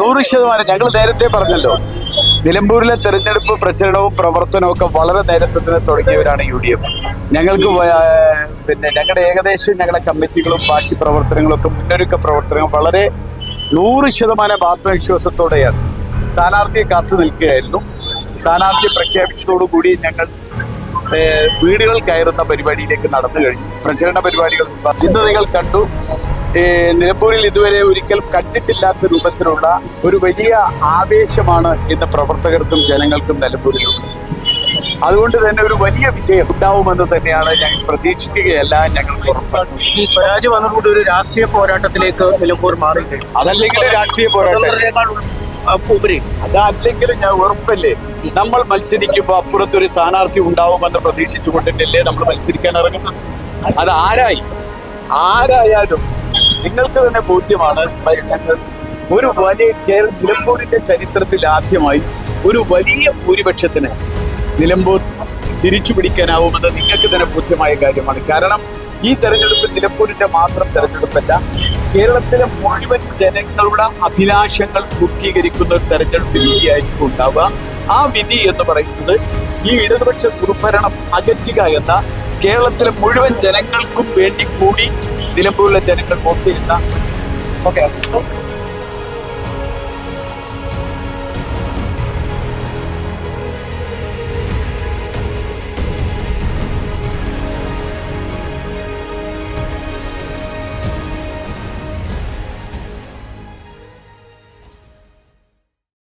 നൂറ് ശതമാനം ഞങ്ങൾ നേരത്തെ പറഞ്ഞല്ലോ. നിലമ്പൂരിലെ തെരഞ്ഞെടുപ്പ് പ്രചരണവും പ്രവർത്തനവും ഒക്കെ വളരെ നേരത്തെ തന്നെ തുടങ്ങിയവരാണ് യു ഡി എഫ്. ഞങ്ങൾക്ക് പിന്നെ ഞങ്ങളുടെ ഏകദേശം ഞങ്ങളുടെ കമ്മിറ്റികളും ബാക്കി പ്രവർത്തനങ്ങളും ഒക്കെ മുന്നൊരുക്ക പ്രവർത്തനങ്ങൾ വളരെ നൂറ് ശതമാനം ആത്മവിശ്വാസത്തോടെയാണ്. സ്ഥാനാർത്ഥിയെ കാത്തു നിൽക്കുകയായിരുന്നു. സ്ഥാനാർത്ഥി പ്രഖ്യാപിച്ചതോടുകൂടി ഞങ്ങൾ വീടുകൾ കയറുന്ന പരിപാടിയിലേക്ക് നടന്നു കഴിഞ്ഞു. പ്രചരണ പരിപാടികൾ ഇന്ന് നിങ്ങൾ കണ്ടു. നിലമ്പൂരിൽ ഇതുവരെ ഒരിക്കലും കണ്ടിട്ടില്ലാത്ത രൂപത്തിലുള്ള ഒരു വലിയ ആവേശമാണ് ഇന്ന് പ്രവർത്തകർക്കും ജനങ്ങൾക്കും നിലമ്പൂരിലുള്ളത്. അതുകൊണ്ട് തന്നെ ഒരു വലിയ വിജയം ഉണ്ടാവുമെന്ന് തന്നെയാണ് ഞങ്ങൾ പ്രതീക്ഷിക്കുകയല്ല ഞങ്ങൾ ഉറപ്പാണ്. ഈ സ്വരാജ് വന്നതുകൊണ്ട് ഒരു രാഷ്ട്രീയ പോരാട്ടത്തിലേക്ക് നിലമ്പൂർ മാറി അതല്ലെങ്കിൽ രാഷ്ട്രീയ പോരാട്ടം. ഉപരി അതല്ലെങ്കിലും ഞാൻ ഉറപ്പല്ലേ? നമ്മൾ മത്സരിക്കുമ്പോൾ അപ്പുറത്തൊരു സ്ഥാനാർത്ഥി ഉണ്ടാവുമെന്ന് പ്രതീക്ഷിച്ചുകൊണ്ടിട്ടല്ലേ നമ്മൾ മത്സരിക്കാൻ ഇറങ്ങുന്നത്? അത് ആരായി? ആരായാലും നിങ്ങൾക്ക് തന്നെ ബോധ്യമാണ് ഒരു വലിയ കേരള നിലമ്പൂരിന്റെ ചരിത്രത്തിൽ ആദ്യമായി ഒരു വലിയ ഭൂരിപക്ഷത്തിന് നിലമ്പൂർ തിരിച്ചു പിടിക്കാനാവുമെന്ന് നിങ്ങൾക്ക് തന്നെ ബോധ്യമായ കാര്യമാണ്. കാരണം ഈ തെരഞ്ഞെടുപ്പ് നിലമ്പൂരിന്റെ മാത്രം തെരഞ്ഞെടുപ്പല്ല കേരളത്തിലെ മുഴുവൻ ജനങ്ങളുടെ അഭിലാഷങ്ങൾ പൂർത്തീകരിക്കുന്ന ഒരു തെരഞ്ഞെടുപ്പ് വിധിയായിരിക്കും ഉണ്ടാവുക. ആ വിധി എന്ന് പറയുന്നത് ഈ ഇടതുപക്ഷ ദുർഭരണം അകറ്റുക എന്ന കേരളത്തിലെ മുഴുവൻ ജനങ്ങൾക്കും വേണ്ടി കൂടി നിലമ്പൂരിലെ ജനങ്ങൾ ഓർത്തിരുന്ന ഓക്കെ